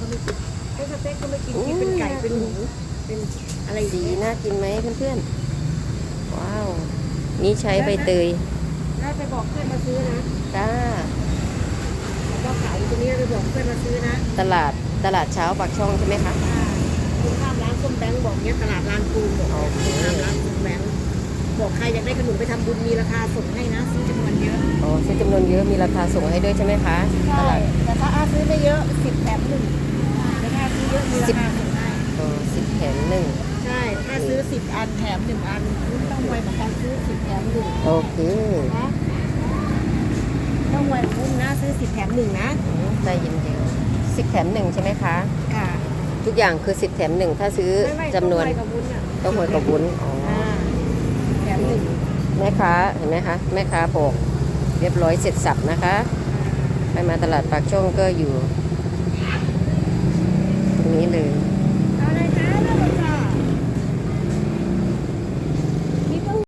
ก็ไม่กินถ้าสเต็กก็ไม่กินกินเป็นไก่เป็นหมูเป็นอะไรสีน่ากินไหมเพื่อนๆ ว้าว นี่ใช้ใบเตยแล้ไปบอกเพื่อนมาซื้อนะจ้าแล้วก็ขายอยู่ตรงนี้ไปบอกเพื่อนมาซื้อนะ ตลาดตลาดเช้าปากช่องใช่ไหมคะคุณข้ามร้านส้มแบงค์บอกเนี้ยตลาดลานปูนบอกโอเคคุณข้ามร้านส้มแบงค์บอกใครอยากได้ขนมไปทำบุญมีราคาส่งให้นะซื้อจำนวนเยอะอ๋อซื้อจำนวนเยอะมีราคาส่งให้ด้วยใช่ไหมคะใช่แต่ถ้าอาซื้อได้เยอะสิบแถมหนึ่ง ซื้อเยอะมีราคาส่งให้อ๋อสิบแถมหนึ่งใช่ ถ้าซื้อสิบอันแถมหนึ่งอันคุณต้องไวเหมือนกันซื้อสิบแถมหนึ่งโอเคนะต้องไวคุ้มนะซื้อสิบแถมหนึ่งนะอืมใจเย็นๆสิบแถมหนึ่งใช่ไหมคะ ค่ะทุกอย่างคือสิบแถมหนึ่งถ้าซื้อไม่ไม่จำนวนต้องไวกับวุ้นอะต้องหวยกับวุ้นอ๋ออ่าแถมหนึ่งแม่ค้าเห็นไหมคะ แม่ค้าบอกเรียบร้อยเสร็จสับนะคะ ไปมาตลาดปากช่องก็อยู่ le